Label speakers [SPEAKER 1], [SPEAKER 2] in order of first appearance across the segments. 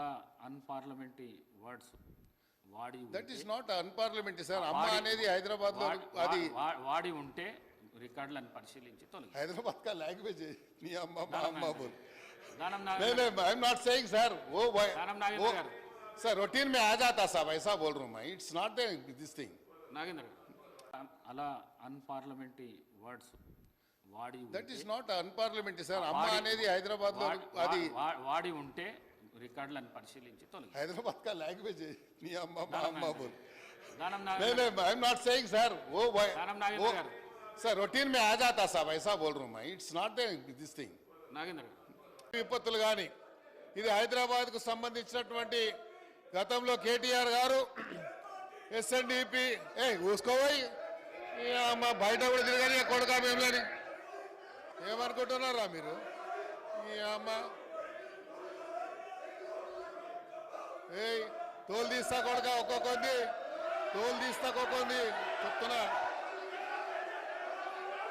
[SPEAKER 1] కూడా unparliamentary words వాడి
[SPEAKER 2] that is not unparliamentary sir అమ్మ అనేది
[SPEAKER 1] హైదరాబాద్లో
[SPEAKER 2] అది
[SPEAKER 1] వాడి ఉంటే రికార్డులను పరిశీలించి తొలగి
[SPEAKER 2] హైదరాబాద్ కా లాంగ్వేజ్ నీ అమ్మ మా అమ్మ బోల్.
[SPEAKER 1] ఐఎమ్ నాట్
[SPEAKER 2] సేయింగ్
[SPEAKER 1] సార్
[SPEAKER 2] ఓ సార్ రొటీన్ మే ఆ జాతా సార్ ఐసా బోల్ రూ my it's not this thing
[SPEAKER 1] Nagendra అలా అన్పార్లమెంటరీ వర్డ్స్ వాడి
[SPEAKER 2] that is not unparliamentary sir అమ్మ అనేది
[SPEAKER 1] హైదరాబాద్లో
[SPEAKER 2] అది
[SPEAKER 1] వాడి ఉంటే రికార్డులను పరిశీలించి తొలగి
[SPEAKER 2] హైదరాబాద్ కా లాంగ్వేజ్ నీ అమ్మ మా అమ్మ బోల్. నాట్
[SPEAKER 1] సేయింగ్ సార్
[SPEAKER 2] ఓ
[SPEAKER 1] దానం
[SPEAKER 2] నాగేంద్ర గారు. సార్ రొటీన్ మే ఆ జాతా సాబ్ ఐసా బోల్ room. It's not this thing
[SPEAKER 1] Nagendra
[SPEAKER 2] విపత్తులు కానీ ఇది హైదరాబాద్కు సంబంధించినటువంటి గతంలో కేటీఆర్ గారు ఎస్ఎన్డిపి ఏ ఊసుకోబోయి అమ్మ బయట కూడా తిరగాలి కొడుకా మేము కానీ ఏమనుకుంటున్నారా మీరు? ఈ అమ్మ ఏయ్ తోలు తీస్తా కొడక ఒక్కొక్కంది తోలు తీస్తా ఒక్కొక్కంది చెప్తున్నా.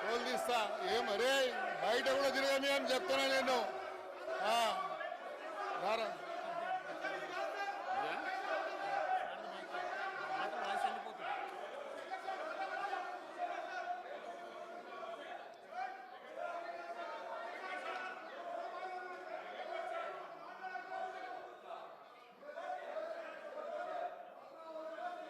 [SPEAKER 2] తోలు తీస్తా. ఏం అరే బయట కూడా తిరగమే అని చెప్తున్నా నేను. రారా
[SPEAKER 1] ఇదా?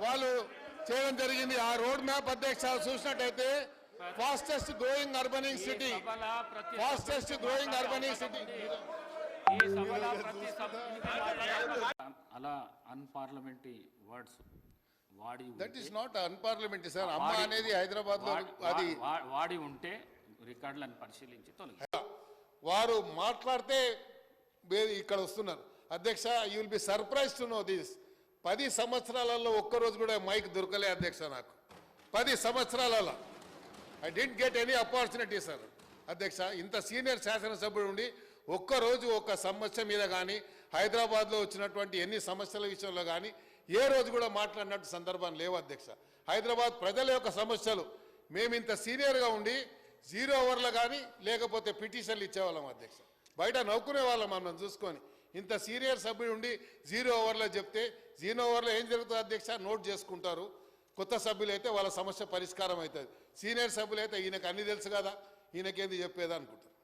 [SPEAKER 2] వాళ్ళు చేయడం జరిగింది. ఆ రోడ్ మ్యాప్ అధ్యక్ష చూసినట్టయితే fastest growing urbaning city. Fastest growing urbaning city.
[SPEAKER 1] అలా అన్పార్లమెంటరీ వర్డ్స్ వాడి
[SPEAKER 2] that is not unparliamentary sir అమ్మ అనేది హైదరాబాద్లో
[SPEAKER 1] వాడి-
[SPEAKER 2] అది
[SPEAKER 1] వాడి ఉంటే రికార్డులను పరిశీలించి తొలగి
[SPEAKER 2] వారు మాట్లాడితే ఇక్కడ వస్తున్నారు. అధ్యక్ష you will be surprise to know this పది సంవత్సరాలలో ఒక్కరోజు కూడా మైక్ దొరకలే అధ్యక్ష నాకు. పది సంవత్సరాలలో. I didn't get any opportunity sir అధ్యక్ష ఇంత సీనియర్ శాసనసభ్యుడు ఉండి ఒక్కరోజు ఒక సమస్య మీద కానీ హైదరాబాద్లో వచ్చినటువంటి ఎన్ని సమస్యల విషయంలో కానీ ఏ రోజు కూడా మాట్లాడినట్టు సందర్భం లేవు అధ్యక్ష. హైదరాబాద్ ప్రజల యొక్క సమస్యలు మేము ఇంత సీనియర్గా ఉండి జీరో ఓవర్లు కానీ లేకపోతే పిటిషన్లు ఇచ్చేవాళ్ళం అధ్యక్ష. బయట నవ్వుకునే వాళ్ళం మనం చూసుకొని. ఇంత సీనియర్ సభ్యుడు ఉండి జీరో ఓవర్లో చెప్తే జీరో ఓవర్లో ఏం జరుగుతుంది అధ్యక్ష నోట్ చేసుకుంటారు. కొత్త సభ్యులు అయితే వాళ్ళ సమస్య పరిష్కారం అవుతుంది. సీనియర్ సభ్యులు అయితే ఈయనకు అన్ని తెలుసు కదా ఈయనకేంది చెప్పేదా అనుకుంటారు.